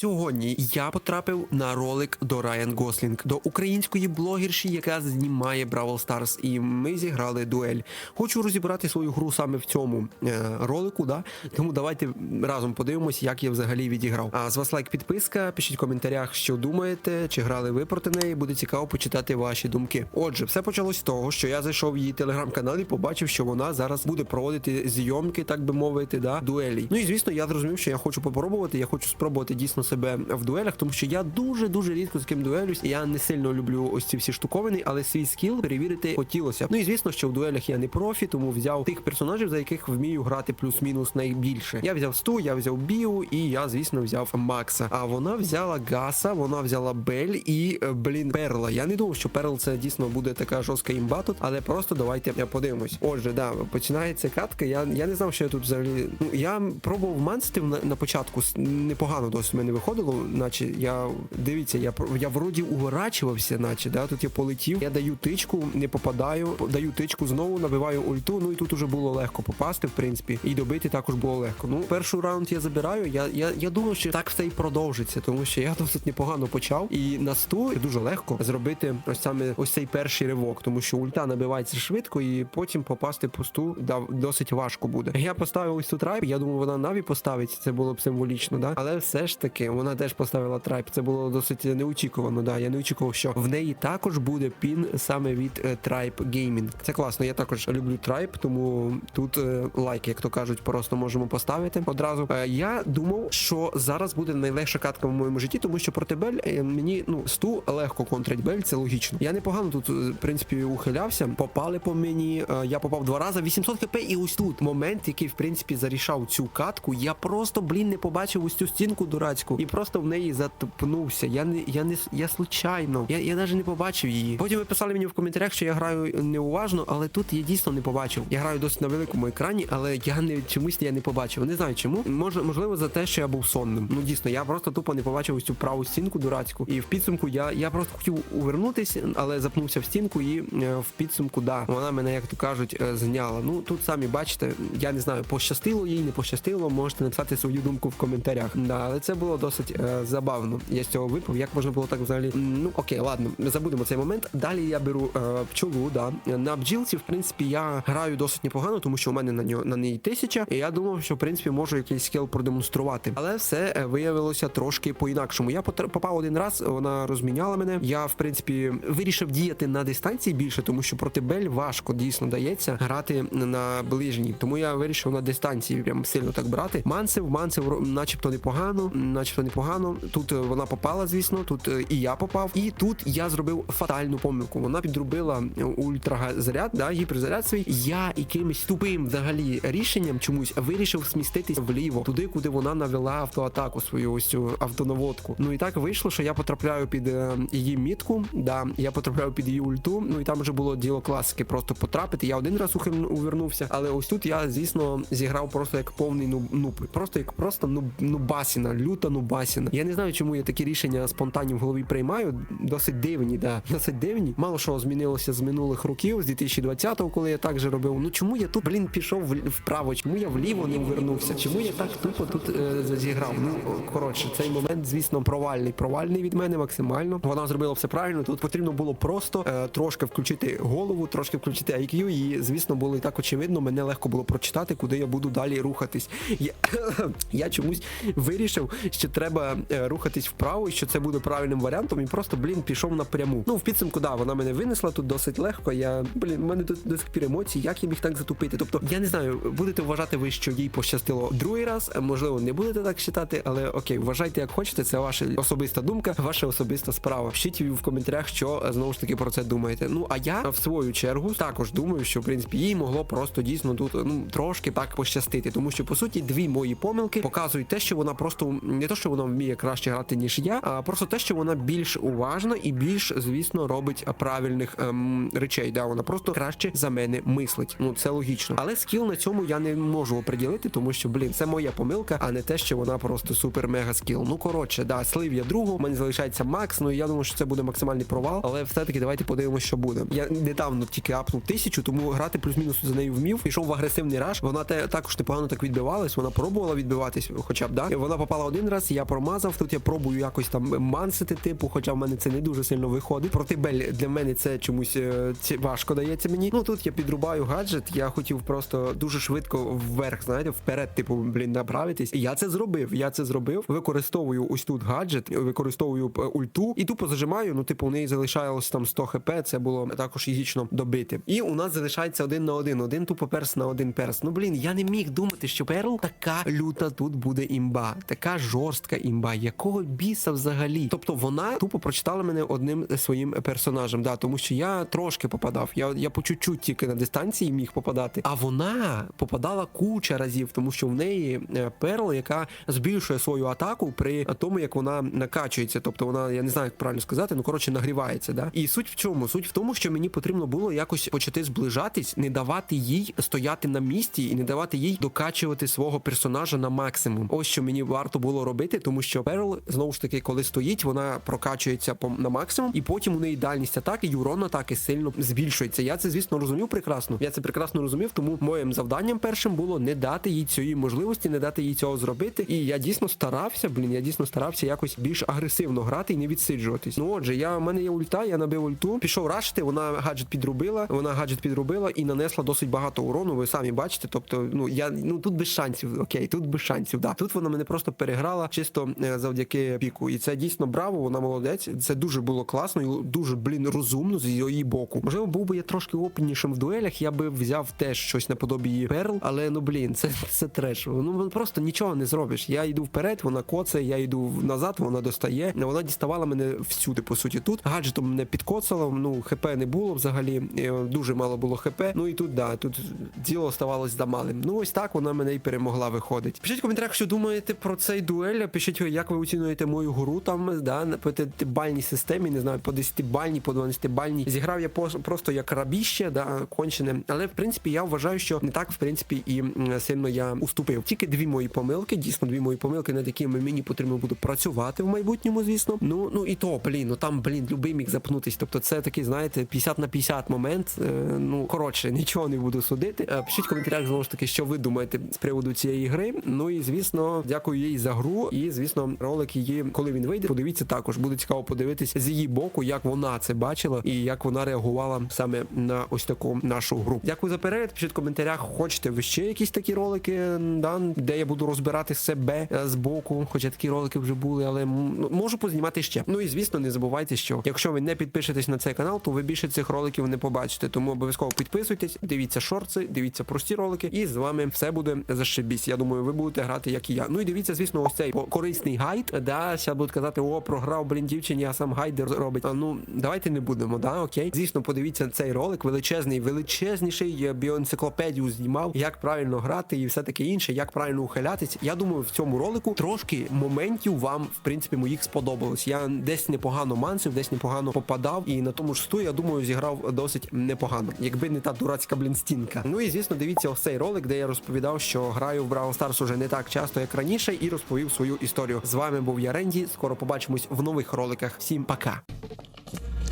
Сьогодні я потрапив на ролик до Райан Гослінг, до української блогерші, яка знімає Бравл Старс, і ми зіграли дуель. Хочу розібрати свою гру саме в цьому е, ролику, да? тому давайте разом подивимось, як я взагалі відіграв. А з вас лайк, підписка, пишіть в коментарях, що думаєте, чи грали ви проти неї. Буде цікаво почитати ваші думки. Отже, все почалось з того, що я зайшов в її телеграм-канал і побачив, що вона зараз буде проводити зйомки, так би мовити, да, дуелі. Ну і звісно, я зрозумів, що я хочу попробувати, я хочу спробувати дійсно себе в дуелях, тому що я дуже дуже рідко з ким дуелюсь. Я не сильно люблю ось ці всі штуковини, але свій скіл перевірити хотілося. Ну і звісно, що в дуелях я не профі, тому взяв тих персонажів, за яких вмію грати плюс-мінус найбільше. Я взяв Сту, я взяв Біу, і я, звісно, взяв Макса. А вона взяла Гаса, вона взяла Бель і е, блін Перла. Я не думав, що Перл це дійсно буде така жорстка імба тут, але просто давайте е, подивимось. Отже, да, починається катка. Я, я не знав, що я тут взагалі. Ну я пробував манстив на, на початку. Непогано досить мене виходило, наче я дивіться, я я вроді уворачувався, наче да. Тут я полетів, я даю тичку, не попадаю, даю тичку знову, набиваю ульту. Ну і тут уже було легко попасти, в принципі, і добити також було легко. Ну, перший раунд я забираю. Я, я, я думав, що так все і продовжиться, тому що я досить непогано почав. І на сту дуже легко зробити ось саме ось цей перший ривок, тому що ульта набивається швидко, і потім попасти по сту да, досить важко буде. Я поставив ось тут трайп. Я думав, вона наві поставить. Це було б символічно, да. Але все ж таки вона теж поставила трайп. Це було досить неочікувано. Да, я не очікував, що в неї також буде пін саме від е, Tribe Gaming. Це класно. Я також люблю Tribe, тому тут е, лайк, як то кажуть, просто можемо поставити одразу. Е, я думав, що зараз буде найлегша катка в моєму житті, тому що проти Бель е, мені ну сту легко контрить Бель, це логічно. Я непогано тут, е, в принципі, ухилявся. Попали по мені. е, Я попав два рази. 800 хп, і ось тут момент, який в принципі зарішав цю катку. Я просто, блін, не побачив ось цю стінку дурацьку і просто в неї затупнувся. Я не я не я случайно. Я, я навіть не побачив її. Потім ви писали мені в коментарях, що я граю неуважно, але тут я дійсно не побачив. Я граю досить на великому екрані, але я не чомусь я не побачив. Не знаю чому. Може, можливо, за те, що я був сонним. Ну дійсно, я просто тупо не побачив ось цю праву стінку дурацьку. І в підсумку я, я просто хотів увернутися, але запнувся в стінку, і е, в підсумку, да, вона мене, як то кажуть, е, зняла. Ну тут самі бачите, я не знаю, пощастило їй, не пощастило. Можете написати свою думку в коментарях. Да, але це було досить е, забавно. Я з цього випав. Як можна було так взагалі? Ну окей, ладно, забудемо цей момент. Далі я беру е, пчолу. Да на бджілці, в принципі, я граю досить непогано, тому що у мене на нього на неї тисяча. І я думав, що в принципі можу якийсь скіл продемонструвати. Але все е, виявилося трошки по-інакшому. Я попав один раз, вона розміняла мене. Я, в принципі, вирішив діяти на дистанції більше, тому що проти Бель важко дійсно дається грати на ближній. Тому я вирішив на дистанції прям сильно так брати. Мансив, мансив, начебто непогано, начебто непогано. Тут е, вона попала, звісно, тут е, і я попав. І тут я зробив фатальну помилку. Вона підробила е, ультразаряд, да, гіперзаряд свій. Я якимось тупим взагалі рішенням чомусь вирішив сміститись вліво, туди, куди вона навела автоатаку свою ось цю автонаводку. Ну і так вийшло, що я потрапляю під її мітку. Да, я потрапляю під її ульту. Ну і там вже було діло класики, просто потрапити. Я один раз увернувся, але ось тут я, звісно, зіграв просто як повний нуб, нуб. просто як просто нуб, нубасіна, люта нубасіна. Я не знаю, чому я такі рішення спонтанні в голові приймаю. Досить дивні, да, досить дивні. Мало що змінилося з минулих років, з 2020-го, коли я так же робив. Ну чому я тут, блін, пішов вправо? Чому я вліво не вернувся? Чому я так тупо тут е, зіграв? Ну коротше, цей момент, звісно, провальний. Провальний від мене максимально. Вона зробила все правильно. Тут потрібно було просто е, трошки включити голову, трошки включити IQ, і звісно, було і так очевидно. Мене легко було прочитати, куди я буду далі рухатись. Я, я чомусь вирішив, що треба е, рухатись вправо, і що це буде правильним варіантом, і просто, блін, пішов напряму. Ну, в підсумку, да, вона мене винесла тут досить легко. Я, блін, мене тут до сих пір емоції, як я міг так затупити. Тобто, я не знаю, будете вважати ви, що їй пощастило другий раз, е, можливо, не будете так вважати, але окей, вважайте як хочете, це ваша особиста думка, ваша особиста справа. Пишіть в коментарях, що е, знову ж таки про це думаєте. Ну а я в свою чергу також думаю, що в принципі їй могло просто дійсно тут ну трошки так пощастити, тому що по суті дві мої помилки показують те, що вона просто не то, що вона вміє краще грати ніж я, а просто те, що вона більш уважна і більш, звісно, робить правильних ем, речей. Да, вона просто краще за мене мислить. Ну це логічно. Але скіл на цьому я не можу оприділити, тому що блін, це моя помилка, а не те, що вона просто супер мега скіл. Ну коротше, да, слив я другу, у мене залишається Макс. Ну і я думаю, що це буде максимальний провал. Але все-таки давайте подивимося, що буде. Я недавно тільки апнув тисячу, тому грати плюс-мінус за нею вмів. Пішов в агресивний раш. Вона те також непогано так відбивалась. Вона пробувала відбиватись, хоча б да. Вона попала один раз, я промазав. Тут я пробую якось там мансити, типу, хоча в мене це не дуже сильно виходить. Проти Бель для мене це чомусь е, важко дається мені. Ну тут я підрубаю гаджет. Я хотів просто дуже швидко вверх, знаєте, вперед, типу, блін, направитись. І я це зробив. Я це зробив. Використовую ось тут гаджет, використовую е, ульту і тупо зажимаю. Ну, типу, у неї залишалось там 100 хп. Це було також ізічно добити. І у нас залишається один на один. Один тупо перс на один перс. Ну блін, я не міг думати, що перл така люта тут буде імба, така жорстка імба. Якого біса взагалі? Тобто вона тупо прочитала мене одним своїм персонажем. Да, тому що я трошки попадав. Я, я по чуть-чуть тільки на дистанції міг попадати. А вона попадала куча разів, тому що в неї е, перл, яка збільшує свою атаку при тому, як вона накачується. Тобто вона, я не знаю, як правильно сказати, ну коротше нагрівається. Да? І суть в чому? Суть в тому, що мені потрібно було якось почати зближатись, не давати їй стояти на місці і не давати їй докачувати свого персонажа на максимум. Ось що мені варто було робити, тому що Перл, знову ж таки, коли стоїть, вона прокачується по на максимум, і потім у неї дальність атаки і урон атаки сильно збільшується. Я це, звісно, розумів прекрасно. Я це прекрасно розумів, тому моїм завданням першим було не дати їй цієї можливості, не дати їй цього зробити. І я дійсно старався, блін, я дійсно старався якось більш агресивно грати і не відсиджуватись. Ну отже, я у мене є ульта, я набив ульту, пішов рашити, вона гаджет підробила, вона гаджет підробила і нанесла досить багато урону. Ви самі бачите. Тобто, ну я ну тут без шансів. Окей, тут без шансів. Да, тут вона мене просто переграла чисто е, завдяки піку. І це дійсно браво. Вона молодець. Це дуже було класно і дуже блін розумно з її боку. Можливо, був би я трошки опітнішим в дуелях. Я би взяв теж щось наподобі перл, але ну блін, це, це треш. Ну просто нічого не зробиш. Я йду вперед, вона коцає, я йду назад, вона достає. Вона діставала мене всюди, по суті. Тут гаджетом мене підкоцала. Ну хп не було взагалі. е, Дуже мало було хп. Ну і тут да, тут діло ставалось за малим. Ну ось так вона мене і перемогла. Виходить. Пишіть в коментарях, що думаєте про цей дуель. Пишіть, як ви оцінюєте мою гру там, да, по 10-бальній системі, не знаю, по 10-бальній, по 12-бальній. Зіграв я просто як рабіще, да, кончене. Але в принципі я вважаю, що не так в принципі і сильно я уступив. Тільки дві мої помилки, дійсно дві мої помилки, над якими мені потрібно буде працювати в майбутньому, звісно. Ну ну і то, блін, ну там, блін, любий міг запнутись. Тобто це такий, знаєте, 50 на 50 момент. Е, ну коротше, нічого не буду судити. Е, пишіть в коментарях знову ж таки, що ви думаєте з приводу цієї гри. Ну і звісно, дякую їй за гру. І звісно, ролик її, коли він вийде, подивіться також. Буде цікаво подивитись з її боку, як вона це бачила і як вона реагувала саме на ось таку нашу гру. Дякую за перегляд. Пишіть в коментарях, хочете ви ще якісь такі ролики, да, де я буду розбирати себе е, з боку. Хоча такі ролики вже були, але можу познімати ще. Ну і звісно, не забувайте, що якщо ви не підпишетесь на цей канал, то ви більше цих роликів не побачите. Тому обов'язково підписуйтесь, дивіться шорти, дивіться прості ролики, і з вами все буде зашибісь. Я думаю, ви будете грати, як і я. Ну і дивіться, звісно, ось цей корисний гайд. Да, зараз будуть казати, о, програв, блін, дівчині, а сам гайд робить. А, ну давайте не будемо, да, окей. Звісно, подивіться цей ролик, величезний, величезніший я біоенциклопедію знімав, як правильно грати і все таке інше, як правильно ухилятись. Я думаю, в цьому ролику трошки моментів вам, в принципі, моїх сподобалось. Я десь непогано мансив, десь непогано попадав, і на тому ж сту, я думаю, зіграв досить непогано, якби не та дурацька блін стінка. Ну і звісно, дивіться ось цей ролик, де я розповідав, що граю в Brawl Stars уже не так часто, як раніше, і розповів свою історію. З вами був я Ренді. Скоро побачимось в нових роликах. Всім пока.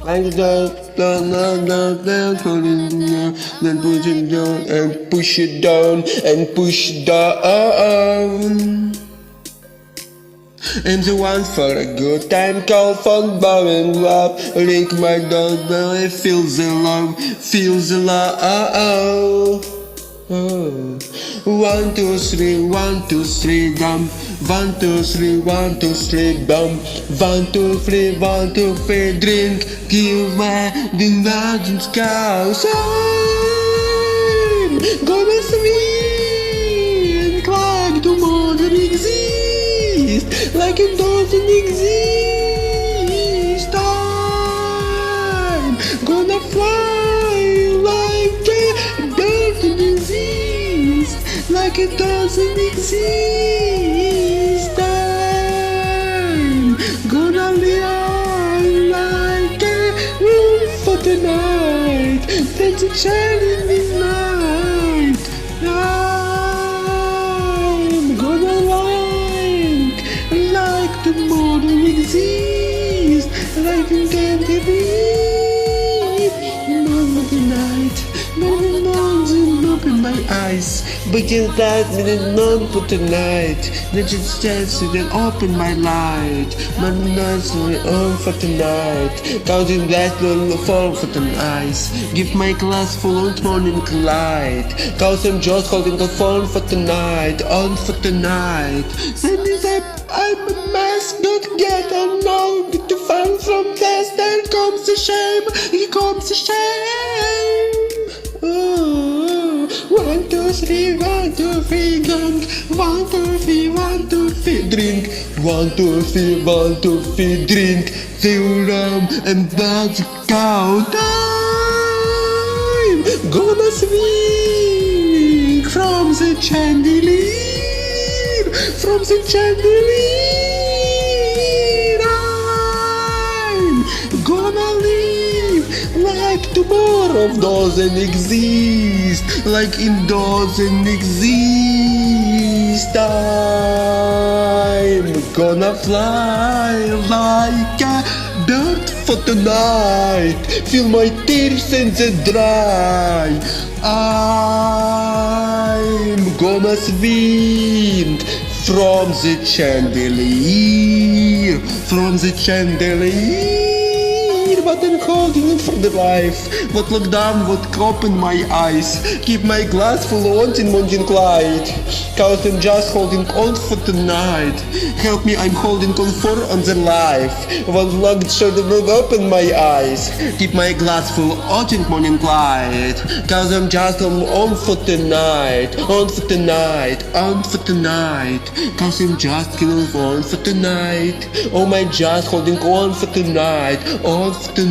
And down, down, down, down, down, put down, then push it down, and push it down, and push down. And the one for a good time call phone bar love Link my dog belly feels the love Feels the love Oh. One, two, three, one, two, three, dump. One, two, three, one, two, three, dump. One, two, three, one, two, three, drink. Give me the mountains cows. Gonna swim. Climb to modern exist like it doesn't exist. It doesn't exist. I'm gonna live like a room for that's a shining But you last minute none for tonight. Let just stand so then open my light. My nights will on for tonight. Counting on the fall for tonight. Give my glass full on morning light. Cause I'm just holding the phone for tonight. On for tonight. Send me that I'm a mess, not get unknown. Get to find from this, then comes the shame. Here comes the shame. Ooh, one, two, three, one, two, three, drink. One, two, three, one, two, three, drink. One, two, three, one, two, three, drink. Rum and that's cow time. Gonna swing from the chandelier, from the chandelier. Tomorrow doesn't exist, like it doesn't exist. I'm gonna fly like a bird for tonight. Feel my tears and they dry. I'm gonna swing from the chandelier, from the chandelier. I'm holding for the life. What look down, what open my eyes. Keep my glass full on in Mountain Clyde. Cause I'm just holding on for tonight. Help me, I'm holding on for on the life. One locked should will open my eyes. Keep my glass full on in Mountain Clyde. Cause I'm just on, on for tonight. On for tonight. On for tonight. Cause I'm just killing on for tonight. Oh my just holding on for tonight. On for tonight.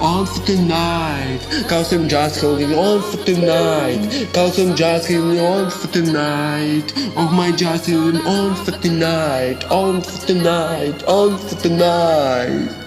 On for the night. Call some jazz killing on for the night. Call oh, some jazz killing on for the night. Oh my jazz killing on for the night, on for the night, on for the night.